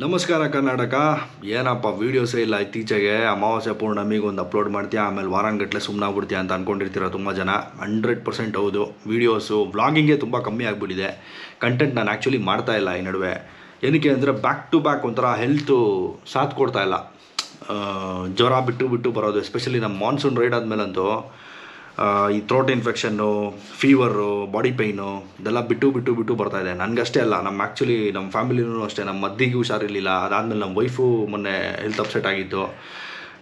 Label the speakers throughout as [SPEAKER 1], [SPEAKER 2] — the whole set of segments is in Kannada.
[SPEAKER 1] ನಮಸ್ಕಾರ ಕರ್ನಾಟಕ. ಏನಪ್ಪ ವೀಡಿಯೋಸೇ ಇಲ್ಲ ಇತ್ತೀಚೆಗೆ ಅಮಾವಾಸ್ಯ ಪೂರ್ಣಮಿಗೆ ಒಂದು ಅಪ್ಲೋಡ್ ಮಾಡ್ತೀಯ? ಆಮೇಲೆ ವಾರಾನ್ಗಟ್ಲೆ ಸುಮ್ಮನಾಗ್ಬಿಡ್ತೀಯ ಅಂತ ಅಂದ್ಕೊಂಡಿರ್ತೀರ ತುಂಬ ಜನ. Hundred percent videos. ವೀಡಿಯೋಸು ವ್ಲಾಗಿಂಗೇ ತುಂಬ ಕಮ್ಮಿ ಆಗಿಬಿಟ್ಟಿದೆ. ಕಂಟೆಂಟ್ ನಾನು ಆ್ಯಕ್ಚುಲಿ ಮಾಡ್ತಾ ಇಲ್ಲ ಈ ನಡುವೆ. ಏನಕ್ಕೆ ಅಂದರೆ ಬ್ಯಾಕ್ ಟು ಬ್ಯಾಕ್ ಒಂಥರ ಹೆಲ್ತು ಸಾಥ್ ಕೊಡ್ತಾ ಇಲ್ಲ. ಜ್ವರ ಬಿಟ್ಟು ಬಿಟ್ಟು ಬರೋದು ಎಸ್ಪೆಷಲಿ ನಮ್ಮ ಮಾನ್ಸೂನ್ ರೈಡ್ ಆದಮೇಲಂತೂ. ಈ throat infection fever body pain ಇದೆಲ್ಲ ಬಿಟ್ಟು ಬಿಟ್ಟು ಬಿಟ್ಟು ಬರ್ತಾ ಇದೆ. ನನಗಷ್ಟೇ ಅಲ್ಲ ನಮ್ಮ ಆ್ಯಕ್ಚುಲಿ ನಮ್ಮ ಫ್ಯಾಮಿಲಿನೂ ಅಷ್ಟೇ ನಮ್ಮ ಮದ್ದಿಗೆ ಹುಷಾರಿರಲಿಲ್ಲ. ಅದಾದಮೇಲೆ ನಮ್ಮ ವೈಫು ಮೊನ್ನೆ ಹೆಲ್ತ್ ಅಪ್ಸೆಟ್ ಆಗಿತ್ತು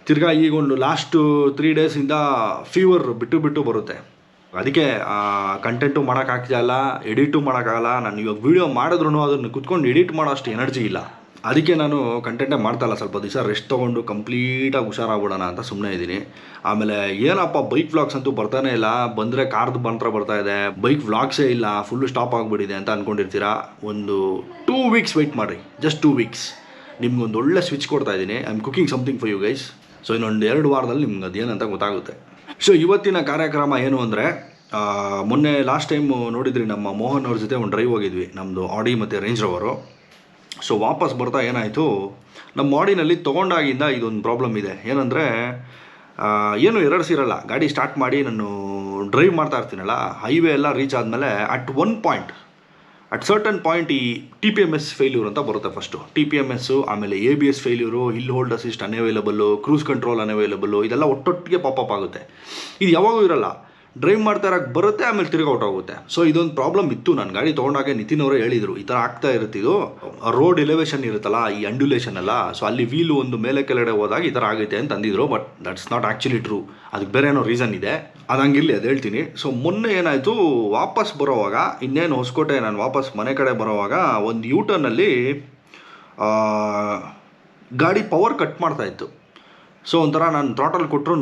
[SPEAKER 1] ತಿರ್ಗಾ ಈಗ ಒಂದು ಲಾಸ್ಟು ತ್ರೀ ಡೇಸಿಂದ ಫೀವರ್ ಬಿಟ್ಟು ಬಿಟ್ಟು ಬರುತ್ತೆ. ಅದಕ್ಕೆ ಕಂಟೆಂಟು ಮಾಡೋಕ್ಕಾಗ್ತಿಲ್ಲ ಎಡಿಟು ಮಾಡೋಕ್ಕಾಗಲ್ಲ ನಾನು ಇವಾಗ ವೀಡಿಯೋ ಮಾಡಿದ್ರು ಅದನ್ನು ಕುತ್ಕೊಂಡು ಎಡಿಟ್ ಮಾಡೋ ಅಷ್ಟು ಎನರ್ಜಿ ಇಲ್ಲ. ಅದಕ್ಕೆ ನಾನು ಕಂಟೆಂಟೇ ಮಾಡ್ತಾ ಇಲ್ಲ. ಸ್ವಲ್ಪ ದಿವಸ ರೆಸ್ಟ್ ತೊಗೊಂಡು ಕಂಪ್ಲೀಟಾಗಿ ಹುಷಾರಾಗ್ಬಿಡೋಣ ಅಂತ ಸುಮ್ಮನೆ ಇದ್ದೀನಿ. ಆಮೇಲೆ ಏನಪ್ಪ ಬೈಕ್ ವ್ಲಾಗ್ಸ್ ಅಂತೂ ಬರ್ತಾನೆ ಇಲ್ಲ. ಬಂದರೆ ಕಾರ್ದು ಬಂತ್ರ ಬರ್ತಾ ಇದೆ. ಬೈಕ್ ವ್ಲಾಗ್ಸೇ ಇಲ್ಲ. ಫುಲ್ಲು ಸ್ಟಾಪ್ ಆಗಿಬಿಟ್ಟಿದೆ ಅಂತ ಅಂದ್ಕೊಂಡಿರ್ತೀರಾ ಒಂದು ಟೂ ವೀಕ್ಸ್ ವೆಯ್ಟ್ ಮಾಡಿರಿ. ಜಸ್ಟ್ ಟೂ ವೀಕ್ಸ್ ನಿಮ್ಗೊಂದು ಒಳ್ಳೆ ಸ್ವಿಚ್ ಕೊಡ್ತಾ ಇದ್ದೀನಿ. I am cooking something for you guys so ಇನ್ನೊಂದು ಎರಡು ವಾರದಲ್ಲಿ ನಿಮ್ಗೆ ಅದೇನಂತ ಗೊತ್ತಾಗುತ್ತೆ. ಸೊ ಇವತ್ತಿನ ಕಾರ್ಯಕ್ರಮ ಏನು ಅಂದರೆ ಮೊನ್ನೆ ಲಾಸ್ಟ್ ಟೈಮು ನೋಡಿದ್ರಿ, ನಮ್ಮ ಮೋಹನ್ ಅವ್ರ ಜೊತೆ ಒಂದು ಡ್ರೈವ್ ಹೋಗಿದ್ವಿ. ನಮ್ಮದು ಆಡಿ ಮತ್ತು ರೇಂಜ್ ರೋವರು ಸೊ ವಾಪಸ್ ಬರ್ತಾ ಏನಾಯಿತು? ನಮ್ಮ ಮಾಡಿನಲ್ಲಿ ತೊಗೊಂಡಾಗಿಂದ ಇದೊಂದು ಪ್ರಾಬ್ಲಮ್ ಇದೆ. ಏನಂದರೆ ಏನು ಎರರ್ಸ್ ಇರಲ್ಲ ಗಾಡಿ ಸ್ಟಾರ್ಟ್ ಮಾಡಿ ನಾನು ಡ್ರೈವ್ ಮಾಡ್ತಾ ಇರ್ತೀನಲ್ಲ ಹೈವೇ ಎಲ್ಲ ರೀಚ್ ಆದಮೇಲೆ at one point at certain point ಈ T P M S failure ಅಂತ ಬರುತ್ತೆ first T P M S ಆಮೇಲೆ A B S failure hill hold assist unavailable cruise control unavailable ಇದೆಲ್ಲ ಒಟ್ಟೊಟ್ಟಿಗೆ ಪಾಪಪ್ ಆಗುತ್ತೆ. ಇದು ಯಾವಾಗೂ ಇರಲ್ಲ. ಡ್ರೈವ್ ಮಾಡ್ತಾ ಇರೋಕ್ಕೆ ಬರುತ್ತೆ, ಆಮೇಲೆ ತಿರ್ಗಿ ಔಟ್ ಆಗುತ್ತೆ ಸೊ ಇದೊಂದು ಪ್ರಾಬ್ಲಮ್ ಇತ್ತು ನಾನು ಗಾಡಿ ತೊಗೊಂಡಾಗ ನಿತಿನ್ ಅವರೇ ಹೇಳಿದರು. ಈ ಥರ ಆಗ್ತಾ ಇರುತ್ತಿದ್ದು ರೋಡ್ ಎಲಿವೇಶನ್ ಇರುತ್ತಲ್ಲ, ಈ ಅಂಡ್ಯುಲೇಷನ್ ಎಲ್ಲ. ಸೊ ಅಲ್ಲಿ ವೀಲು ಒಂದು ಮೇಲೆ ಕೆಳಗಡೆ ಹೋದಾಗ ಈ ಥರ ಆಗುತ್ತೆ ಅಂತ ಅಂದಿದ್ರು but that's not actually true ಅದಕ್ಕೆ ಬೇರೆ ಏನೋ ರೀಸನ್ ಇದೆ. ಅದು ಅದು ಹೇಳ್ತೀನಿ. ಸೊ ಮೊನ್ನೆ ಏನಾಯಿತು, ವಾಪಸ್ ಬರೋವಾಗ, ಇನ್ನೇನು ಹೊಸಕೋಟೆ ನಾನು ವಾಪಸ್ ಮನೆ ಕಡೆ ಬರೋವಾಗ, ಒಂದು ಯೂಟರ್ನಲ್ಲಿ ಗಾಡಿ ಪವರ್ ಕಟ್ ಮಾಡ್ತಾ ಇತ್ತು. ಸೊ ಒಂಥರ ನಾನು ಥ್ರಾಟಲ್ ಕೊಟ್ರೂ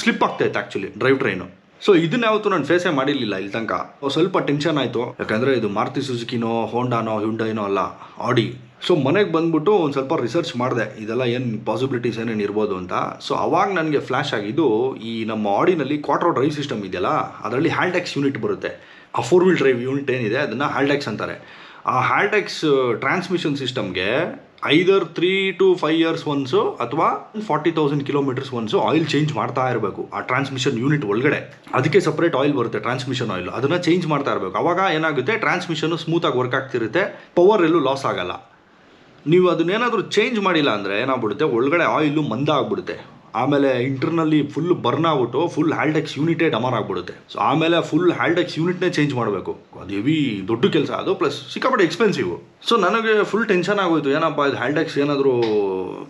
[SPEAKER 1] ಸ್ಲಿಪ್ ಆಗ್ತಾಯಿತ್ತು ಆ್ಯಕ್ಚುಲಿ ಡ್ರೈವ್ ಟ್ರೈನು ಸೊ ಇದನ್ನ ಯಾವತ್ತೂ ನಾನು ಫೇಸೇ ಮಾಡಿರಲಿಲ್ಲ ಇಲ್ಲಿ ತನಕ. ಸ್ವಲ್ಪ ಟೆನ್ಷನ್ ಆಯಿತು. ಯಾಕಂದರೆ ಇದು ಮಾರುತಿ ಸುಜುಕಿನೋ ಹೋಂಡಾನೋ ಹ್ಯುಂಡೈನೋ ಅಲ್ಲ ಆಡಿ ಸೊ ಮನೆಗೆ ಬಂದ್ಬಿಟ್ಟು ಒಂದು ಸ್ವಲ್ಪ ರಿಸರ್ಚ್ ಮಾಡಿದೆ. ಇದೆಲ್ಲ ಏನು ಪಾಸಿಬಿಲಿಟೀಸ್ ಏನೇನು ಇರ್ಬೋದು ಅಂತ. ಸೊ ಅವಾಗ ನನಗೆ ಫ್ಲ್ಯಾಶ್ ಆಗಿದ್ದು, ಈ ನಮ್ಮ ಆಡಿನಲ್ಲಿ ಕ್ವಾಟ್ರೋ ಡ್ರೈವ್ ಸಿಸ್ಟಮ್ ಇದೆಯಲ್ಲ, ಅದರಲ್ಲಿ ಹ್ಯಾಲ್ಡೆಕ್ಸ್ ಯೂನಿಟ್ ಬರುತ್ತೆ. ಆ ಫೋರ್ ವೀಲ್ ಡ್ರೈವ್ ಯೂನಿಟ್ ಏನಿದೆ, ಅದನ್ನು ಹ್ಯಾಲ್ಡೆಕ್ಸ್ ಅಂತಾರೆ. ಆ ಹ್ಯಾಲ್ಡೆಕ್ಸ್ ಟ್ರಾನ್ಸ್ಮಿಷನ್ ಸಿಸ್ಟಮ್ಗೆ either three to five years once ಅಥವಾ forty thousand kilometres once oil change ಮಾಡ್ತಾ ಇರಬೇಕು, ಆ ಟ್ರಾನ್ಸ್ಮಿಷನ್ ಯೂನಿಟ್ ಒಳಗಡೆ. ಅದಕ್ಕೆ ಸಪ್ರೇಟ್ ಆಯಿಲ್ ಬರುತ್ತೆ ಟ್ರಾನ್ಸ್ಮಿಷನ್ ಆಯಿಲ್ ಅದನ್ನು ಚೇಂಜ್ ಮಾಡ್ತಾ ಇರಬೇಕು. ಅವಾಗ ಏನಾಗುತ್ತೆ ಟ್ರಾನ್ಸ್ಮಿಷನ್ ಸ್ಮೂತಾಗಿ ವರ್ಕ್ ಆಗ್ತಿರುತ್ತೆ ಪವರ್ ಎಲ್ಲೂ ಲಾಸ್ ಆಗಲ್ಲ. ನೀವು ಅದನ್ನೇನಾದರೂ ಚೇಂಜ್ ಮಾಡಿಲ್ಲ ಅಂದರೆ ಏನಾಗ್ಬಿಡುತ್ತೆ, ಒಳಗಡೆ ಆಯಿಲು ಮಂದ ಆಗ್ಬಿಡುತ್ತೆ. ಆಮೇಲೆ ಇಂಟರ್ನಲ್ಲಿ ಫುಲ್ ಬರ್ನ್ ಆಗ್ಬಿಟ್ಟು ಫುಲ್ ಹ್ಯಾಲ್ಡೆಕ್ಸ್ ಯೂನಿಟೇ ಡಮರ್ ಆಗ್ಬಿಡುತ್ತೆ. ಸೊ ಆಮೇಲೆ ಫುಲ್ ಹ್ಯಾಲ್ಡೆಕ್ಸ್ ಯೂನಿಟ್ನೇ ಚೇಂಜ್ ಮಾಡಬೇಕು. ಅದು ಹೆವಿ ದೊಡ್ಡ ಕೆಲಸ ಅದು ಪ್ಲಸ್ ಸಿಕ್ಕಾಪಟ್ಟೆ ಎಕ್ಸ್ಪೆನ್ಸಿವ್ ಸೊ ನನಗೆ ಫುಲ್ ಟೆನ್ಷನ್ ಆಗೋಯ್ತು. ಏನಪ್ಪ, ಇದು ಹ್ಯಾಂಡೆಕ್ಸ್ ಏನಾದರೂ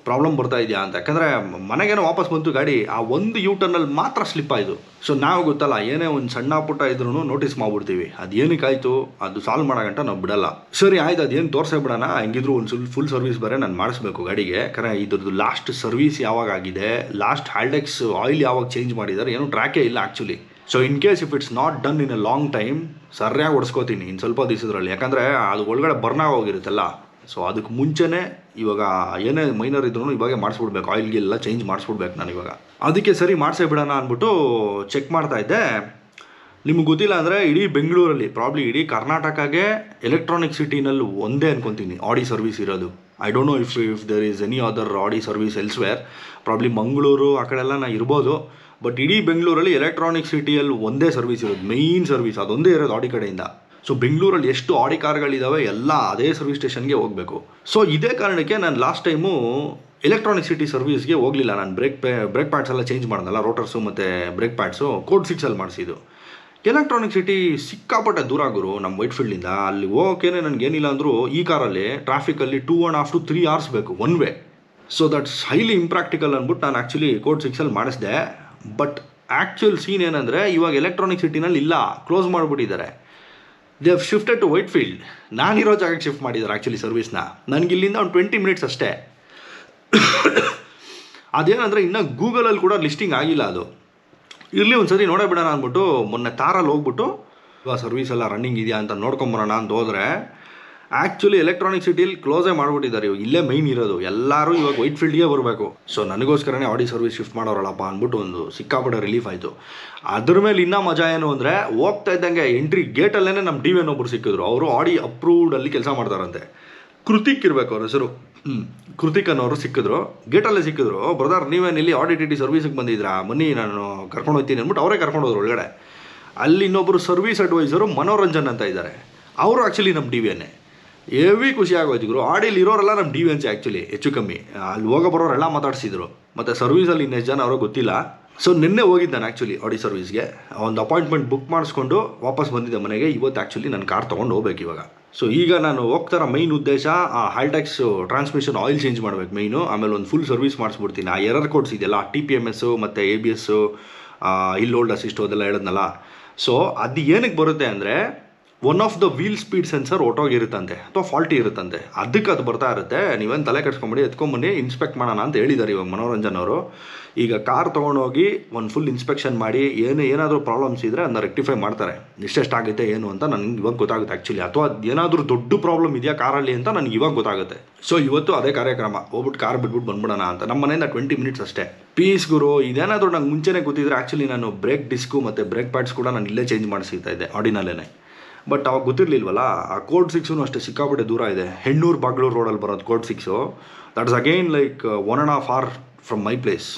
[SPEAKER 1] ಪ್ರಾಬ್ಲಮ್ ಬರ್ತಾ ಇದೆಯಾ ಅಂತ. ಯಾಕಂದರೆ ಮನೆಗೇನೋ ವಾಪಸ್ ಬಂತು ಗಾಡಿ, ಆ ಒಂದು ಯೂಟರ್ನಲ್ಲಿ ಮಾತ್ರ ಸ್ಲಿಪ್ ಆಯಿತು. ಸೊ ನಾವು ಗೊತ್ತಲ್ಲ, ಏನೇ ಒಂದು ಸಣ್ಣ ಪುಟ್ಟ ಇದ್ರೂ ನೋಟಿಸ್ ಮಾಡ್ಬಿಡ್ತೀವಿ. ಅದು ಏನಕ್ಕಾಯಿತು ಅದು ಸಾಲ್ವ್ ಮಾಡೋಗಂಟ ನಾವು ಬಿಡಲ್ಲ. ಸರಿ, ಆಯ್ತು, ಅದೇನು ತೋರಿಸೇ ಬಿಡೋಣ. ಹೆಂಗಿದ್ರು ಒಂದು ಸುಲ್ ಫುಲ್ ಸರ್ವಿಸ್ ಬೇರೆ ನಾನು ಮಾಡಿಸ್ಬೇಕು ಗಾಡಿಗೆ. ಯಾಕಂದರೆ ಇದ್ರದ್ದು ಲಾಸ್ಟ್ ಸರ್ವಿಸ್ ಯಾವಾಗ ಆಗಿದೆ? ಲಾಸ್ಟ್ ಹ್ಯಾಲ್ಡೆಕ್ಸ್ ಆಯಿಲ್ ಯಾವಾಗ ಚೇಂಜ್ ಮಾಡಿದ್ದಾರೆ? ಏನೂ ಟ್ರ್ಯಾಕೇ ಇಲ್ಲ actually so in case if it's not done in a long time ಸರಿಯಾಗಿ ಹೊಡ್ಸ್ಕೋತೀನಿ ಇನ್ನು ಸ್ವಲ್ಪ ದಿವಸದ್ರಲ್ಲಿ. ಯಾಕಂದರೆ ಅದು ಒಳಗಡೆ ಬರ್ನಾಗ ಹೋಗಿರುತ್ತಲ್ಲ ಸೊ ಅದಕ್ಕೆ ಮುಂಚೆನೇ ಇವಾಗ ಏನೇ ಮೈನರ್ ಇದ್ರೂ ಇವಾಗೆ ಮಾಡಿಸ್ಬಿಡ್ಬೇಕು. ಆಯಿಲ್ಗೆಲ್ಲ ಚೇಂಜ್ ಮಾಡಿಸ್ಬಿಡ್ಬೇಕು ನಾನು ಇವಾಗ. ಅದಕ್ಕೆ ಸರಿ ಮಾಡಿಸೇ ಬಿಡೋಣ ಅಂದ್ಬಿಟ್ಟು ಚೆಕ್ ಮಾಡ್ತಾ ಇದ್ದೆ. ನಿಮ್ಗೆ ಗೊತ್ತಿಲ್ಲ ಅಂದರೆ ಇಡೀ ಬೆಂಗಳೂರಲ್ಲಿ ಪ್ರಾಬ್ಲಿ ಇಡೀ ಕರ್ನಾಟಕಗೆ ಎಲೆಕ್ಟ್ರಾನಿಕ್ ಸಿಟಿನಲ್ಲಿ ಒಂದೇ ಅನ್ಕೊತೀನಿ ಆಡಿ ಸರ್ವಿಸ್ ಇರೋದು. I don't know if if there is any other Audi service elsewhere probably Mangaluru ಆ ಕಡೆ ಎಲ್ಲ ನಾ ಇರ್ಬೋದು. ಬಟ್ ಇಡೀ ಬೆಂಗಳೂರಲ್ಲಿ ಎಲೆಕ್ಟ್ರಾನಿಕ್ ಸಿಟಿಯಲ್ಲಿ ಒಂದೇ ಸರ್ವಿಸ್ ಇರೋದು ಮೇಯ್ನ್ ಸರ್ವಿಸ್ ಅದೊಂದೇ ಇರೋದು ಆಡಿ ಕಡೆಯಿಂದ. ಸೊ ಬೆಂಗಳೂರಲ್ಲಿ ಎಷ್ಟು ಆಡಿ ಕಾರ್ಗಳಿದ್ದಾವೆ ಎಲ್ಲ ಅದೇ ಸರ್ವಿಸ್ ಸ್ಟೇಷನ್ಗೆ ಹೋಗಬೇಕು. ಸೊ ಇದೇ ಕಾರಣಕ್ಕೆ ನಾನು ಲಾಸ್ಟ್ ಟೈಮು ಎಲೆಕ್ಟ್ರಾನಿಕ್ ಸಿಟಿ ಸರ್ವಿಸ್ಗೆ ಹೋಗಲಿಲ್ಲ. ನಾನು ಬ್ರೇಕ್ ಪೇ ಬ್ರೇಕ್ ಪ್ಯಾಡ್ಸ್ ಎಲ್ಲ ಚೇಂಜ್ ಮಾಡ್ದಲ್ಲ ರೋಟರ್ಸು ಮತ್ತು ಬ್ರೇಕ್ ಪ್ಯಾಡ್ಸು ಕೋಡ್ ಸಿಕ್ಸಲ್ಲಿ ಮಾಡಿಸಿದ್ದು. ಎಲೆಕ್ಟ್ರಾನಿಕ್ ಸಿಟಿ ಸಿಕ್ಕಾಪಟ್ಟೆ ದೂರ ಗುರು ನಮ್ಮ ವೈಟ್ ಫೀಲ್ಡಿಂದ ಅಲ್ಲಿ ಹೋಗೋಕ್ಕೇನೆ ನನಗೇನಿಲ್ಲ ಅಂದರೂ ಈ ಕಾರಲ್ಲಿ ಟ್ರಾಫಿಕಲ್ಲಿ two and half to three hours ಬೇಕು one way so that's highly impractical ಅಂದ್ಬಿಟ್ಟು ನಾನು ಆ್ಯಕ್ಚುಲಿ ಕೋಡ್ ಸಿಕ್ಸಲ್ಲಿ ಮಾಡಿಸಿದೆ. ಬಟ್ ಆ್ಯಕ್ಚುಯಲ್ ಸೀನ್ ಏನಂದರೆ, ಇವಾಗ ಎಲೆಕ್ಟ್ರಾನಿಕ್ ಸಿಟಿನಲ್ಲಿ ಇಲ್ಲ ಕ್ಲೋಸ್ ಮಾಡಿಬಿಟ್ಟಿದ್ದಾರೆ. They have shifted to Whitefield ನಾನಿರೋ ಜಾಗಕ್ಕೆ ಶಿಫ್ಟ್ ಮಾಡಿದ್ದಾರೆ ಆ್ಯಕ್ಚುಲಿ ಸರ್ವಿಸ್ನ ನನಗೆ ಇಲ್ಲಿಂದ ಒಂದು ಟ್ವೆಂಟಿ ಮಿನಿಟ್ಸ್ ಅಷ್ಟೇ. ಅದೇನಂದರೆ, ಇನ್ನೂ ಗೂಗಲಲ್ಲಿ ಕೂಡ ಲಿಸ್ಟಿಂಗ್ ಆಗಿಲ್ಲ ಅದು. ಇರಲಿ ಒಂದು ಸರಿ ನೋಡೇ ಬಿಡೋಣ ಅಂದ್ಬಿಟ್ಟು ಮೊನ್ನೆ ತಾರಲ್ಲಿ ಹೋಗ್ಬಿಟ್ಟು ಸರ್ವಿಸ್ ಎಲ್ಲ ರನ್ನಿಂಗ್ ಇದೆಯಾ ಅಂತ ನೋಡ್ಕೊಂಬರೋಣ ಅಂತ ಹೋದರೆ ಆ್ಯಕ್ಚುಲಿ ಎಲೆಕ್ಟ್ರಾನಿಕ್ ಸಿಟಿಲಿ ಕ್ಲೋಸೇ ಮಾಡಿಬಿಟ್ಟಿದ್ದಾರೆ ಇವಾಗ ಇಲ್ಲೇ ಮೈನ್ ಇರೋದು. ಎಲ್ಲರೂ ಇವಾಗ ವೈಟ್ ಫೀಲ್ಡ್ಗೆ ಬರಬೇಕು. ಸೊ ನನಗೋಸ್ಕರನೇ ಆಡಿ ಸರ್ವಿಸ್ ಶಿಫ್ಟ್ ಮಾಡೋರಲ್ಲಪ್ಪ ಅಂದ್ಬಿಟ್ಟು ಒಂದು ಸಿಕ್ಕಾಪಟ್ಟೆ ರಿಲೀಫ್ ಆಯಿತು. ಅದ್ರ ಮೇಲೆ ಇನ್ನೂ ಮಜಾ ಏನು ಅಂದರೆ, ಹೋಗ್ತಾ ಇದ್ದಂಗೆ ಎಂಟ್ರಿ ಗೇಟಲ್ಲೇ ನಮ್ಮ ಡಿ ವಿ ಒಬ್ಬರು ಸಿಕ್ಕಿದ್ರು. ಅವರು ಆಡಿ ಅಪ್ರೂವ್ಡಲ್ಲಿ ಕೆಲಸ ಮಾಡ್ತಾರಂತೆ. ಕೃತಿಕ್ ಇರಬೇಕು ಅವ್ರ ಹೆಸರು. ಹ್ಞೂ ಕೃತಿಕ್ ಅನ್ನೋರು ಸಿಕ್ಕಿದ್ರು. ಗೇಟಲ್ಲೇ ಸಿಕ್ಕಿದ್ರು. ಬ್ರದರ್ ನೀವೇನು ಇಲ್ಲಿ ಆಡಿಟ್ ಟಿ ಸರ್ವಿಸಿಗೆ ಬಂದಿದ್ದೀರಾ? ಮನಿ ನಾನು ಕರ್ಕೊಂಡು ಹೋಗ್ತೀನಿ ಅಂದ್ಬಿಟ್ಟು ಅವರೇ ಕರ್ಕೊಂಡು ಹೋದ್ರು ಒಳಗಡೆ. ಅಲ್ಲಿ ಇನ್ನೊಬ್ಬರು ಸರ್ವಿಸ್ ಅಡ್ವೈಸರು ಮನೋರಂಜನ್ ಅಂತ ಇದ್ದಾರೆ. ಅವರು ಆ್ಯಕ್ಚುಲಿ ನಮ್ಮ ಡಿ ವಿ ಎನ್ನೇ ಹೆವಿ ಖುಷಿ ಆಗೋಯ್ತು ಗುರು. ಆಡಿಲಿ ಇರೋರೆಲ್ಲ ನಮ್ಮ ಡಿ ವಿ ಎನ್ಸಿ ಆ್ಯಕ್ಚುಲಿ ಹೆಚ್ಚು ಕಮ್ಮಿ. ಅಲ್ಲಿ ಹೋಗೋ ಬರೋರೆಲ್ಲ ಮಾತಾಡ್ಸಿದ್ರು. ಮತ್ತು ಸರ್ವಿಸಲ್ಲಿ ಇನ್ನೆಷ್ಟು ಜನ ಅವರು ಗೊತ್ತಿಲ್ಲ. ಸೊ ನಿನ್ನೆ ಹೋಗಿದ್ದಾನೆ ನಾನು ಆ್ಯಕ್ಚುಲಿ ಆಡಿ ಸರ್ವಿಸ್ಗೆ ಒಂದು ಅಪಾಯಿಂಟ್ಮೆಂಟ್ ಬುಕ್ ಮಾಡಿಸ್ಕೊಂಡು ವಾಪಸ್ ಬಂದಿದ್ದೆ ಮನೆಗೆ. ಇವತ್ತು ಆ್ಯಕ್ಚುಲಿ ನನ್ನ ಕಾರ್ ತೊಗೊಂಡು ಹೋಗ್ಬೇಕು ಇವಾಗ. ಸೊ ಈಗ ನಾನು ಹೋಗ್ತಾರ ಮೈನ್ ಉದ್ದೇಶ, ಆ ಹೈಟೆಕ್ಸ್ ಟ್ರಾನ್ಸ್ಮಿಷನ್ ಆಯಿಲ್ ಚೇಂಜ್ ಮಾಡ್ಬೇಕು ಮೈನು ಆಮೇಲೆ ಒಂದು ಫುಲ್ ಸರ್ವಿಸ್ ಮಾಡಿಸ್ಬಿಡ್ತೀನಿ. ಆ ಎರರ್ ಕೋಡ್ಸ್ ಇದೆಯಲ್ಲ ಟಿ ಪಿ ಎಂ ಎಸ್ಸು ಮತ್ತು ಎ ಬಿ ಎಸ್ಸು ಇಲ್ಲಿ ಹೋಲ್ಡ್ ಅಸಿಸ್ಟು ಅದೆಲ್ಲ ಹೇಳಿದ್ನಲ್ಲ. ಸೊ ಅದು ಏನಕ್ಕೆ ಬರುತ್ತೆ ಅಂದರೆ one of the wheel speed sensor ಒಟ್ಟೋಗಿರುತ್ತಂತೆ, ಅಥವಾ ಫಾಲ್ಟಿ ಇರುತ್ತಂತೆ. ಅದಕ್ಕೆ ಅದು ಬರ್ತಾ ಇರುತ್ತೆ. ನೀವೇನು ತಲೆ ಕೆಡ್ಸ್ಕೊಂಬಿಡಿ, ಎತ್ಕೊಂಬನ್ನಿ ಇನ್ಸ್ಪೆಕ್ಟ್ ಮಾಡೋಣ ಅಂತ ಹೇಳಿದ್ದಾರೆ ಇವಾಗ ಮನೋರಂಜನ್ ಅವರು. ಈಗ ಕಾರ್ ತೊಗೊಂಡೋಗಿ ಒಂದು ಫುಲ್ ಇನ್ಸ್ಪೆಕ್ಷನ್ ಮಾಡಿ, ಏನು ಏನಾದರೂ ಪ್ರಾಬ್ಲಮ್ಸ್ ಇದ್ದರೆ ಅದನ್ನ ರೆಕ್ಟಿಫೈ ಮಾಡ್ತಾರೆ. ಎಷ್ಟೆಷ್ಟಾಗುತ್ತೆ, ಏನು ಅಂತ ನನಗೆ ಇವಾಗ ಗೊತ್ತಾಗುತ್ತೆ ಆ್ಯಕ್ಚುಲಿ ಅಥವಾ ಏನಾದರೂ ದೊಡ್ಡ ಪ್ರಾಬ್ಲಮ್ ಇದೆಯಾ ಕಾರಲ್ಲಿ ಅಂತ ನನಗೆ ಇವಾಗ ಗೊತ್ತಾಗುತ್ತೆ. ಸೊ ಇವತ್ತು ಅದೇ ಕಾರ್ಯಕ್ರಮ. ಹೋಗ್ಬಿಟ್ಟು ಕಾರ್ ಬಿಟ್ಬಿಟ್ಟು ಬಂದ್ಬಿಡೋಣ ಅಂತ. ನಮ್ಮ ಮನೆಯಿಂದ ಟ್ವೆಂಟಿ ಮಿನಿಟ್ಸ್ ಅಷ್ಟೇ. ಪೀಸ್ ಗುರು, ಇದೇನಾದರೂ ನಂಗೆ ಮುಂಚೆನೇ ಗೊತ್ತಿದ್ರೆ ಆ್ಯಕ್ಚುಲಿ ನಾನು ಬ್ರೇಕ್ ಡಿಸ್ಕು ಮತ್ತು ಬ್ರೇಕ್ ಪ್ಯಾಡ್ಸ್ ಕೂಡ ನಾನು ಇಲ್ಲೇ ಚೇಂಜ್ ಮಾಡಿಸ್ತಾ ಇದ್ದೆ ಆಡಿನಲ್ಲೇ ಬಟ್ ಅವಾಗ ಗೊತ್ತಿರಲಿಲ್ವಲ್ಲ, ಆ ಕೋಡ್ ಸಿಕ್ಸೂ ಅಷ್ಟೇ ಸಿಕ್ಕಾಪಟ್ಟೆ ದೂರ ಇದೆ. ಹೆಣ್ಣೂರು ಬಾಗ್ಲೂರು ರೋಡಲ್ಲಿ ಬರೋದು code six that is again like one and half hour from my place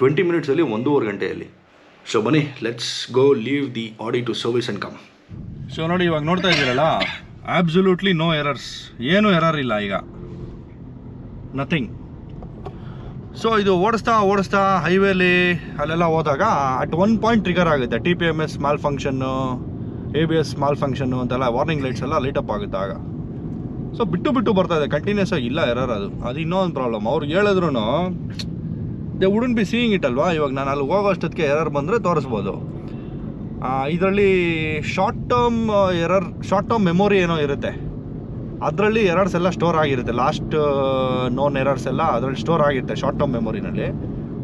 [SPEAKER 1] twenty ಮಿನಿಟ್ಸಲ್ಲಿ ಒಂದೂವರೆ ಗಂಟೆಯಲ್ಲಿ. ಸೊ ಬನ್ನಿ let's go leave the Audi to service and come so ನೋಡಿ, ಇವಾಗ ನೋಡ್ತಾ ಇದ್ದೀರಲ್ಲ ಆಬ್ಸಲ್ಯೂಟ್ಲಿ ನೋ ಎರರ್ಸ್ ಏನು ಎರರ್ ಇಲ್ಲ ಈಗ. ನಥಿಂಗ್ ಸೊ ಇದು ಓಡಿಸ್ತಾ ಓಡಿಸ್ತಾ ಹೈವೇಲಿ ಅಲ್ಲೆಲ್ಲ ಹೋದಾಗ ಅಟ್ ಒನ್ ಪಾಯಿಂಟ್ ಟ್ರಿಗರ್ ಆಗುತ್ತೆ. T P M S malfunction A B S malfunction ಅಂತೆಲ್ಲ ವಾರ್ನಿಂಗ್ ಲೈಟ್ಸ್ ಎಲ್ಲ ಲೈಟಪ್ ಆಗುತ್ತೆ ಆಗ. ಸೊ ಬಿಟ್ಟು ಬಿಟ್ಟು ಬರ್ತಾ ಇದೆ. ಕಂಟಿನ್ಯೂಸ್ ಆಗಿ ಇಲ್ಲ ಎರರ್ ಅದು. ಅದು ಇನ್ನೊಂದು ಪ್ರಾಬ್ಲಮ್ ಅವ್ರು ಹೇಳಿದ್ರು they wouldn't be seeing it ಅಲ್ವಾ? ಇವಾಗ ನಾನು ಅಲ್ಲಿ ಹೋಗೋ ಅಷ್ಟೊತ್ತಿಗೆ ಎರರ್ ಬಂದರೆ ತೋರಿಸ್ಬೋದು. ಇದರಲ್ಲಿ short term error short term memory ಏನೋ ಇರುತ್ತೆ. ಅದರಲ್ಲಿ ಎರರ್ಸ್ ಎಲ್ಲ ಸ್ಟೋರ್ ಆಗಿರುತ್ತೆ. ಲಾಸ್ಟ್ ನೋನ್ ಎರರ್ಸ್ ಎಲ್ಲ ಅದರಲ್ಲಿ ಸ್ಟೋರ್ ಆಗಿರುತ್ತೆ ಶಾರ್ಟ್ ಟರ್ಮ್ ಮೆಮೊರಿನಲ್ಲಿ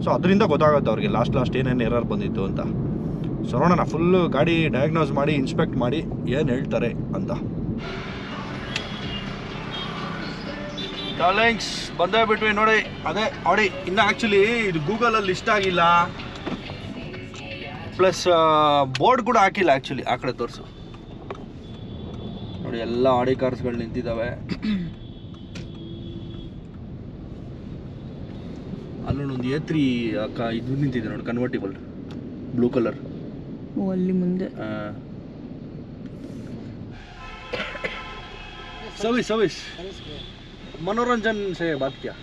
[SPEAKER 1] ಸೊ ಅದರಿಂದ ಗೊತ್ತಾಗುತ್ತೆ ಅವ್ರಿಗೆ. ಲಾಸ್ಟ್ ಲಾಸ್ಟ್ ಏನೇನು ಎರರ್ ಬಂದಿತ್ತು ಅಂತ. ಸೊ ನೋಡೋಣ ಫುಲ್ಲು ಗಾಡಿ ಡಯಾಗ್ನೋಸ್ ಮಾಡಿ ಇನ್ಸ್ಪೆಕ್ಟ್ ಮಾಡಿ ಏನು ಹೇಳ್ತಾರೆ ಅಂತ. ಡಾರ್ಲಿಂಗ್ಸ್ ಬಂದೇ ಬಿಟ್ವಿ ನೋಡಿ. ಅದೇ ಆಡಿ ಇನ್ನು ಆ್ಯಕ್ಚುಲಿ ಇದು ಗೂಗಲಲ್ಲಿ ಇಷ್ಟ ಆಗಿಲ್ಲ. ಪ್ಲಸ್ ಬೋರ್ಡ್ ಕೂಡ ಹಾಕಿಲ್ಲ ಆ್ಯಕ್ಚುಲಿ ಆ ಕಡೆ ತೋರಿಸು. ನೋಡಿ, ಎಲ್ಲ ಆಡಿ ಕಾರ್ಸ್ಗಳು ನಿಂತಿದ್ದಾವೆ ಅಲ್ಲೊಂದು ಎ ತ್ರೀ ಇದು ನಿಂತಿದೆ ನೋಡಿ ಕನ್ವರ್ಟಿಬಲ್ ಬ್ಲೂ ಕಲರ್
[SPEAKER 2] ಓ ಅಲ್ಲಿ ಮುಂದೆ.
[SPEAKER 1] ಸವಿ ಸವಿಸ್ ಮನೋರಂಜನ್ ಸೇ ಬಾತ್ ಕ್ಯಾ?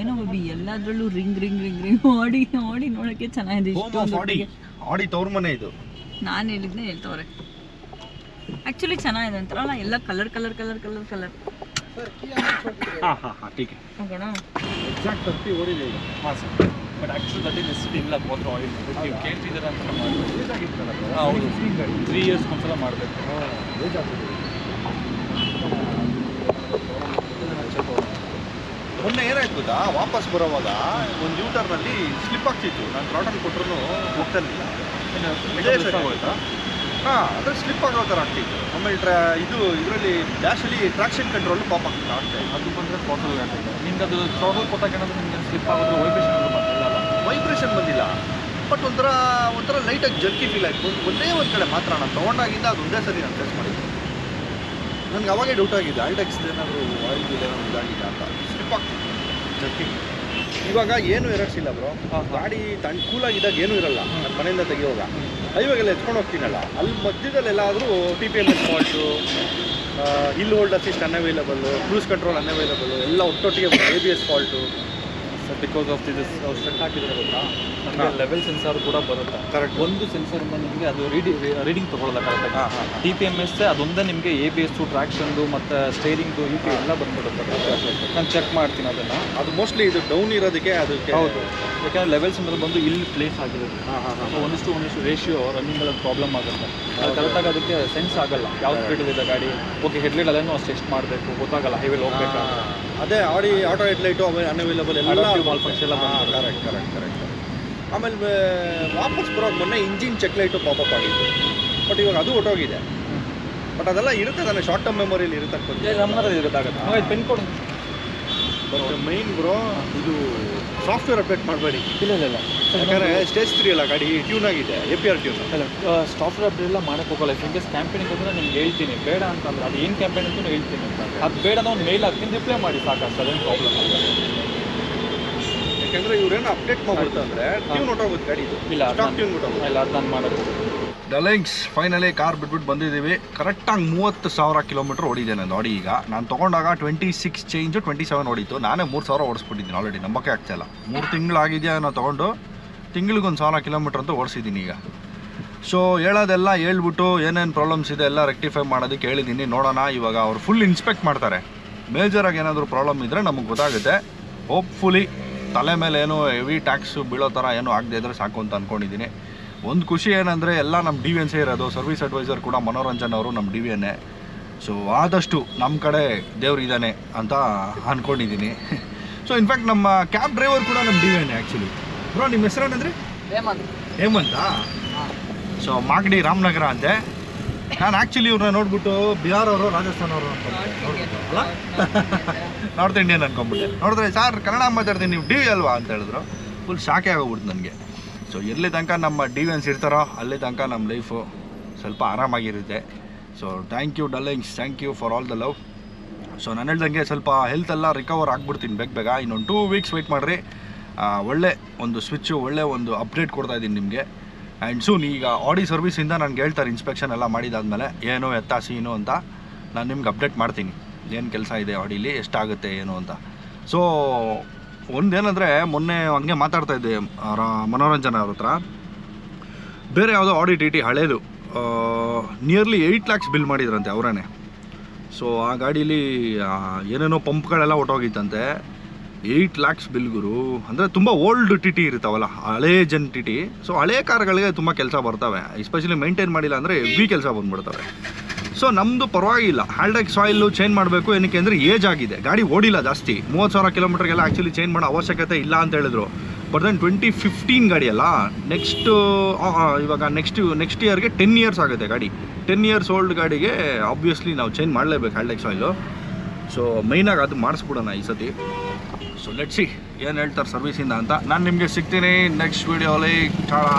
[SPEAKER 2] ಏನೋ ಬಾಬಿ ಎಲ್ಲದ್ರಲ್ಲೂ ರಿಂಗ್ ರಿಂಗ್ ರಿಂಗ್ ರಿಂಗ್. ಆಡಿ ಆಡಿ ನೋಡಕ್ಕೆ ಚೆನ್ನಾಗಿದೆ
[SPEAKER 1] ಆಡಿ ಆಡಿ ತವ್ರ ಮನೆ ಇದು.
[SPEAKER 2] ನಾನು ಹೇಳಿದ್ನೆ ಹೇಳ್ತವ್ರೆ. ಆ್ಯಕ್ಚುಲಿ ಚೆನ್ನಾಗಿದೆ ಅಂತಾರಲ್ಲ ಎಲ್ಲ colour colour colour colour colour
[SPEAKER 1] ಹಾಂ ಹಾಂ ಹಾಂ ಟೀಕೆ
[SPEAKER 2] ಹೋಗೋಣ
[SPEAKER 1] ಎಕ್ಸಾಕ್ಟ್ ತರ್ಟಿ ಓಡಿದೆ ಈಗ.
[SPEAKER 3] ಹಾಂ sir but actually that is ಎಸ್ಟ್ ಇಲ್ಲ ಮೊದಲು ಆಯಿಲ್ ನೀವು ಕೇಳ್ತಿದ್ದೀರ ಅಂತ ಮಾಡಬೇಕು ಹೌದು. ತ್ರೀ ಇಯರ್ಸ್ ಒಂದ್ಸಲ ಮಾಡಬೇಕು.
[SPEAKER 1] ಮೊನ್ನೆ ಏನಾಯ್ತು ಗೊತ್ತಾ? ವಾಪಸ್ ಬರೋವಾಗ ಒಂದು ಯೂಟರ್ನಲ್ಲಿ ಸ್ಲಿಪ್ ಆಗ್ತಿತ್ತು. ನಾನು ಥ್ರಾಟಲ್ ಕೊಟ್ಟರು ಹೋಗ್ತಾ ಇರಲಿಲ್ಲ ಇದೇ ಸರಿ
[SPEAKER 3] ಹೋಯ್ತಾ
[SPEAKER 1] ಹಾಂ ಅದ್ರಲ್ಲಿ ಸ್ಲಿಪ್ ಆಗೋ ಥರ ಆಗ್ತಿತ್ತು. ಆಮೇಲೆ ಟ್ರಾ ಇದು ಇದರಲ್ಲಿ ಡ್ಯಾಶಲ್ಲಿ ಟ್ರಾಕ್ಷನ್ ಕಂಟ್ರೋಲ್ ಪಾಪ್ ಆಗ್ತಾ ಆಗ್ತಾ ಇತ್ತು.
[SPEAKER 3] ಅದು ಬಂದರೆ ಟೋಟಲ್ ಇದೆ ನಿಮ್ಗೆ ಅದು ಟೋಟಲ್ ಕೊಟ್ಟಾಗ ಏನಾದರೂ ನಿಮ್ಗೆ ಸ್ಲಿಪ್ ಆಗೋದು ವೈಬ್ರೇಷನ್ ಅದು ಬರ್ತಿಲ್ಲ.
[SPEAKER 1] ವೈಬ್ರೇಷನ್ ಬಂದಿಲ್ಲ. ಬಟ್ ಒಂಥರ ಒಂಥರ ಲೈಟಾಗಿ ಜರ್ಕಿ ಫೀಲ್ ಆಯಿತು. ಒಂದು ಒಂದೇ ಕಡೆ ಮಾತ್ರ ನಾನು ತೊಗೊಂಡಾಗಿಂದ ಅದು ಒಂದೇ ಸರಿ ನಾನು ಟೆಸ್ಟ್ ಮಾಡಿದ್ದೆ. ನನಗೆ ಅವಾಗೇ ಡೌಟ್ ಆಗಿದೆ ಆಲ್ಟೆಕ್ಸ್ ಏನಾದರೂ ಆಯಿಲ್ ಏನಾದರೂ ಇದಾಗಿದೆ ಅಂತ. ಸ್ಲಿಪ್ ಆಗ್ತಿತ್ತು. ಜರ್ಕಿ ಇವಾಗ ಏನು ಎರರ್ಸ್ ಇಲ್ಲ ಬ್ರೋ ಗಾಡಿ ತಣ್ಣ ಕೂಲಾಗಿದ್ದಾಗ ಏನೂ ಇರಲ್ಲ. ನನ್ನ ಮನೆಯಿಂದ ತೆಗಿಯೋವಾಗ. ಹೈವೇಗೆಲ್ಲ ಎತ್ಕೊಂಡು ಹೋಗ್ತೀನಲ್ಲ ಅಲ್ಲಿ ಮಧ್ಯದಲ್ಲೆಲ್ಲಾದರೂ T P M S fault hill hold assist unavailable cruise control unavailable ಎಲ್ಲ ಒಟ್ಟೊಟ್ಟಿಗೆ A B S fault
[SPEAKER 3] sir because of this ಅವ್ರು ಸೆಟ್ ಹಾಕಿದ್ರೆ ಗೊತ್ತಾ? ನಮಗೆ ಲೆವೆಲ್ ಸೆನ್ಸಾರ್ ಕೂಡ ಬರುತ್ತೆ.
[SPEAKER 1] ಕರೆಕ್ಟ್
[SPEAKER 3] ಒಂದು ಸೆನ್ಸರಿಂದ ನಿಮಗೆ ಅದು ರೀಡಿ ರೀಡಿಂಗ್ ತೊಗೊಳ್ಳಲ್ಲ ಕರೆಕ್ಟಾಗಿ ಟಿ ಪಿ ಎಂ ಎಸ್ ಅದೊಂದೇ ನಿಮಗೆ ಎ ಬಿ ಎಸ್ಸು ಟ್ರ್ಯಾಕ್ಷನ್ದು ಮತ್ತು ಸ್ಟೇರಿಂಗ್ದು ಯು ಪಿ ಎಲ್ಲ ಬಂದ್ಬಿಡುತ್ತೆ. ನಾನು ಚೆಕ್ ಮಾಡ್ತೀನಿ ಅದನ್ನು.
[SPEAKER 1] ಅದು ಮೋಸ್ಟ್ಲಿ ಇದು ಡೌನ್ ಇರೋದಕ್ಕೆ ಅದಕ್ಕೆ
[SPEAKER 3] ಹೌದು. ಯಾಕಂದರೆ ಲೆವೆಲ್ಸ್ ಮೇಲೆ ಬಂದು ಇಲ್ಲಿ ಪ್ಲೇಸ್ ಆಗಿರುತ್ತೆ ಒಂದಿಷ್ಟು ಒಂದಿಷ್ಟು ರೇಷಿಯೋ ರನ್ನಿಂಗಲ್ಲಿ ಪ್ರಾಬ್ಲಮ್ ಆಗುತ್ತೆ. ಅದು ಕರೆಕ್ಟಾಗಿ ಅದಕ್ಕೆ ಸೆನ್ಸ್ ಆಗಲ್ಲ. ಯಾವ ಸ್ಪೀಡ್ ಇದೆ ಗಾಡಿ? ಓಕೆ ಹೆಡ್ಲೈಟ್ ಅಲ್ಲೇನೋ ಅಷ್ಟು ಎಷ್ಟು ಮಾಡಬೇಕು. ಗೊತ್ತಾಗಲ್ಲ ಹೈವೇಲಿ ಹೋಗ್ಬೇಕಾದ್ರೆ
[SPEAKER 1] ಅದೇ ಆಡಿ ಆಟೋ ಹೆಡ್ಲೈಟು ಅನ್ಅವೈಲಬಲ್ ಎಲ್ಲ
[SPEAKER 3] Adaptive ಫಂಕ್ಷನ್ ಎಲ್ಲ.
[SPEAKER 1] ಕರೆಕ್ಟ್ ಕರೆಕ್ಟ್ ಕರೆಕ್ಟ್ ಆಮೇಲೆ ವಾಪಸ್ ಬರೋದು ಮೊನ್ನೆ engine check light pop up ಆಗಿತ್ತು. ಬಟ್ ಇವಾಗ ಅದು ಹೊಟ್ಟೋಗಿದೆ ಬಟ್ ಅದೆಲ್ಲ ಇರುತ್ತೆ ತಾನೆ ಶಾರ್ಟ್ ಟರ್ಮ್ ಮೆಮೊರಿಯಲ್ಲಿ ಇರುತ್ತೆ
[SPEAKER 3] ಪೆನ್ ಕೊಡು
[SPEAKER 1] ಬಟ್ ಮೈನ್ ಬ್ರೋ ಇದು ಸಾಫ್ಟ್ವೇರ್ ಅಪ್ಡೇಟ್ ಮಾಡಬೇಡಿ.
[SPEAKER 3] ಇಲ್ಲ ಇಲ್ಲ ಇಲ್ಲ.
[SPEAKER 1] ಯಾಕಂದರೆ ಸ್ಟೇಜ್ ತ್ರೀ ಅಲ್ಲ ಗಾಡಿ ಟ್ಯೂನ್ ಆಗಿದೆ ಎ ಪಿ ಆರ್ ಟ್ಯೂನ್
[SPEAKER 3] ಅಲ್ಲ ಸಾಫ್ಟ್ವೇರ್ ಅಪ್ಡೇಟ್ ಎಲ್ಲ ಮಾಡಕ್ಕೆ ಹೋಗಲ್ಲ. ಇನ್ಕೇಸ್ ಕ್ಯಾಂಪೇನಿಂಗ್ ಹೋದ್ರೆ ನಿಮ್ಗೆ ಹೇಳ್ತೀನಿ. ಬೇಡ ಅಂತಂದ್ರೆ ಅದು ಏನು ಕ್ಯಾಂಪೇನ್ ಅಂತ ಹೇಳ್ತೀನಿ. ಅದು ಬೇಡ ನಾವು ಮೇಲ್ ಹಾಕ್ತೀನಿ ರಿಪ್ಲೈ ಮಾಡಿ ಸಾಕಷ್ಟು. ಅದೇನು ಪ್ರಾಬ್ಲಮ್
[SPEAKER 1] ಯಾಕಂದ್ರೆ ಇವ್ರೇನು ಅಪ್ಡೇಟ್ ಮಾಡ್ಬಿಡ್ತಂದ್ರೆ ಟ್ಯೂನ್ ಹೊಟ್ಟೋಗುತ್ತೆ ಗಾಡಿ
[SPEAKER 3] ಇಲ್ಲ
[SPEAKER 1] ಸ್ಟಾಕ್ ಟ್ಯೂನ್ ಹೊಟ್ಟೋಗುತ್ತೆ
[SPEAKER 3] ಇಲ್ಲ ಅದು ನಾನು ಮಾಡೋದು
[SPEAKER 1] ಡಲಿಂಗ್ಸ್ ಫೈನಲಿ ಕಾರ್ ಬಿಟ್ಬಿಟ್ಟು ಬಂದಿದ್ದೀವಿ. ಕರೆಕ್ಟಾಗಿ ಮೂವತ್ತು ಸಾವಿರ ಕಿಲೋಮೀಟ್ರ್ ಓಡಿದೆ ನಾನು ಗಾಡಿ ಈಗ. ನಾನು ತೊಗೊಂಡಾಗ twenty six change twenty seven ಓಡಿತ್ತು. ನಾನೇ ಮೂರು ಸಾವಿರ ಓಡಿಸ್ಬಿಟ್ಟಿದ್ದೀನಿ ಆಲ್ರೆಡಿ ನಂಬಕ್ಕೆ ಆಗ್ತಾಯಿಲ್ಲ ಮೂರು ತಿಂಗಳಾಗಿದೆಯಾ ನಾನು ತೊಗೊಂಡು, ತಿಂಗಳಿಗೊಂದು ಸಾವಿರ ಕಿಲೋಮೀಟ್ರ್ ಅಂತ ಓಡಿಸಿದ್ದೀನಿ ಈಗ. ಸೊ ಹೇಳೋದೆಲ್ಲ ಹೇಳ್ಬಿಟ್ಟು ಏನೇನು ಪ್ರಾಬ್ಲಮ್ಸ್ ಇದೆ ಎಲ್ಲ ರೆಕ್ಟಿಫೈ ಮಾಡೋದಕ್ಕೆ ಹೇಳಿದ್ದೀನಿ. ನೋಡೋಣ, ಇವಾಗ ಅವ್ರು ಫುಲ್ ಇನ್ಸ್ಪೆಕ್ಟ್ ಮಾಡ್ತಾರೆ. ಮೇಜರಾಗಿ ಏನಾದರೂ ಪ್ರಾಬ್ಲಮ್ ಇದ್ದರೆ ನಮಗೆ ಗೊತ್ತಾಗುತ್ತೆ. ಹೋಪ್ಫುಲಿ ತಲೆ ಮೇಲೆ ಏನೋ ಹೆವಿ ಟ್ಯಾಕ್ಸು ಬೀಳೋ ಥರ ಏನೂ ಆಗದೆ ಇದ್ದರೆ ಸಾಕು ಅಂತ ಅಂದ್ಕೊಂಡಿದ್ದೀನಿ ಒಂದು ಖುಷಿ ಏನಂದರೆ ಎಲ್ಲ ನಮ್ಮ ಡಿ ವಿ ಎನ್ಸೇ ಇರೋದು ಸರ್ವಿಸ್ ಅಡ್ವೈಸರ್ ಕೂಡ ಮನೋರಂಜನ್ ಅವರು ನಮ್ಮ ಡಿ ವಿ ಎನ್ನೇ ಸೊ ಆದಷ್ಟು ನಮ್ಮ ಕಡೆ ದೇವ್ರು ಇದ್ದಾನೆ ಅಂತ ಅಂದ್ಕೊಂಡಿದ್ದೀನಿ ಸೊ ಇನ್ಫ್ಯಾಕ್ಟ್ ನಮ್ಮ ಕ್ಯಾಬ್ ಡ್ರೈವರ್ ಕೂಡ ನಮ್ಮ ಡಿ ವಿ ಎನ್ನೇ ಆ್ಯಕ್ಚುಲಿ ಬ್ರೋ ನಿಮ್ಮ ಹೆಸರೇನಂದ್ರೆ ಹೇಮಂತಾ. ಸೊ ಮಾಗಡಿ ರಾಮನಗರ ಅಂತೆ. ನಾನು ಆ್ಯಕ್ಚುಲಿ ಇವ್ರನ್ನ ನೋಡ್ಬಿಟ್ಟು ಬಿಹಾರ್ ಅವರು ರಾಜಸ್ಥಾನ ಅವರು ಅಲ್ಲ? ನಾರ್ತ್ ಇಂಡಿಯನ್ ಅನ್ಕೊಂಬಿಟ್ಟೆ ನೋಡಿದ್ರೆ ಸರ್ ಕನ್ನಡ ಮಾತಾಡ್ತೀನಿ ನೀವು ಡಿ ವಿ ಅಲ್ವಾ? ಅಂತ ಹೇಳಿದ್ರು. ಫುಲ್ ಶಾಕೆ ಆಗೋಗ್ಬಿಡ್ತು ನನಗೆ. ಸೊ ಎಲ್ಲಿ ತನಕ ನಮ್ಮ ಡಿ ವಿ ಇರ್ತಾರೋ, ಅಲ್ಲಿ ತನಕ ನಮ್ಮ ಲೈಫು ಸ್ವಲ್ಪ ಆರಾಮಾಗಿರುತ್ತೆ. So thank you darlings thank you for all the love so ನಾನು ಹೇಳ್ದಂಗೆ ಸ್ವಲ್ಪ ಹೆಲ್ತ್ ಎಲ್ಲ ರಿಕವರ್ ಆಗಿಬಿಡ್ತೀನಿ ಬೇಗ ಬೇಗ. ಇನ್ನೊಂದು ಟೂ ವೀಕ್ಸ್ ವೆಯ್ಟ್ ಮಾಡಿರಿ. ಒಳ್ಳೆ ಒಂದು ಸ್ವಿಚ್ಚು ಒಳ್ಳೆ ಒಂದು ಅಪ್ಡೇಟ್ ಕೊಡ್ತಾ ಇದ್ದೀನಿ ನಿಮಗೆ. ಆ್ಯಂಡ್ ಸೂನ್ ಈಗ ಆಡಿ ಸರ್ವಿಸಿಂದ ನನಗೆ ಹೇಳ್ತಾರೆ ಇನ್ಸ್ಪೆಕ್ಷನ್ ಎಲ್ಲ ಮಾಡಿದಾದಮೇಲೆ, ಏನು ಎತ್ತ, ಸೀನು ಅಂತ. ನಾನು ನಿಮ್ಗೆ ಅಪ್ಡೇಟ್ ಮಾಡ್ತೀನಿ. ಏನು ಕೆಲಸ ಇದೆ ಆಡಿಲಿ ಎಷ್ಟಾಗುತ್ತೆ, ಏನು ಅಂತ. ಸೊ ಒಂದೇನಂದರೆ ಮೊನ್ನೆ ಹಂಗೆ ಮಾತಾಡ್ತಾ ಇದ್ದೆ ಮನೋರಂಜನ ಅವ್ರ ಹತ್ರ. ಬೇರೆ ಯಾವುದೋ ಆಡಿ ಟಿ ಟಿ ಹಳೇದು ನಿಯರ್ಲಿ ಏಯ್ಟ್ ಲ್ಯಾಕ್ಸ್ ಬಿಲ್ ಮಾಡಿದ್ರಂತೆ ಅವರೇ ಸೊ ಆ ಗಾಡೀಲಿ ಏನೇನೋ ಪಂಪ್ಗಳೆಲ್ಲ ಹೊಟ್ಟೋಗಿತ್ತಂತೆ ಏಯ್ಟ್ ಲ್ಯಾಕ್ಸ್ ಬಿಲ್ ಗುರು. ಅಂದರೆ ತುಂಬ ಓಲ್ಡ್ ಟಿ ಟಿ ಇರ್ತಾವಲ್ಲ ಹಳೇ ಜನ್ ಟಿ ಟಿ ಸೊ ಹಳೇ ಕಾರ್ಗಳಿಗೆ ತುಂಬ ಕೆಲಸ ಬರ್ತವೆ. ಎಸ್ಪೆಷಲಿ ಮೇಂಟೈನ್ ಮಾಡಿಲ್ಲ ಅಂದರೆ ಹೆವಿ ಕೆಲಸ ಬಂದ್ಬಿಡ್ತವೆ. ಸೊ ನಮ್ಮದು ಪರವಾಗಿಲ್ಲ. ಹ್ಯಾಲ್ಡೆಕ್ ಸಾಯಿಲು ಚೇಂಜ್ ಮಾಡಬೇಕು. ಏನಕ್ಕೆ ಅಂದರೆ ಏಜ್ ಆಗಿದೆ. ಗಾಡಿ ಓಡಿಲ್ಲ ಜಾಸ್ತಿ. ಮೂವತ್ತು ಸಾವಿರ ಕಿಲೋಮೀಟರ್ಗೆಲ್ಲ ಆ್ಯಕ್ಚುಲಿ ಚೇಂಜ್ ಮಾಡೋ ಅವಶ್ಯಕತೆ ಇಲ್ಲ ಅಂತ ಹೇಳಿದ್ರು. ಬಟ್ ದೆನ್ ಟ್ವೆಂಟಿ ಫಿಫ್ಟೀನ್ ಗಾಡಿ ಅಲ್ಲ ನೆಕ್ಸ್ಟ್ ಇವಾಗ ನೆಕ್ಸ್ಟ್ ನೆಕ್ಸ್ಟ್ ಇಯರ್ಗೆ ಟೆನ್ ಇಯರ್ಸ್ ಆಗುತ್ತೆ ಗಾಡಿ. ಟೆನ್ ಇಯರ್ಸ್ ಓಲ್ಡ್ ಗಾಡಿಗೆ ಆಬ್ವಿಯಸ್ಲಿ ನಾವು ಚೇಂಜ್ ಮಾಡಲೇಬೇಕು ಹ್ಯಾಲ್ಡೆಕ್ ಸಾಯಿಲು ಸೊ ಮೈನಾಗಿ ಅದು ಮಾಡಿಸ್ಬಿಡೋಣ ಈ ಸತಿ. ಸೊ ಲೆಟ್ಸಿ ಏನು ಹೇಳ್ತಾರೆ ಸರ್ವಿಸಿಂದ ಅಂತ. ನಾನು ನಿಮಗೆ ಸಿಗ್ತೀನಿ ನೆಕ್ಸ್ಟ್ ವೀಡಿಯೋಲಿ ಟಾಳಾ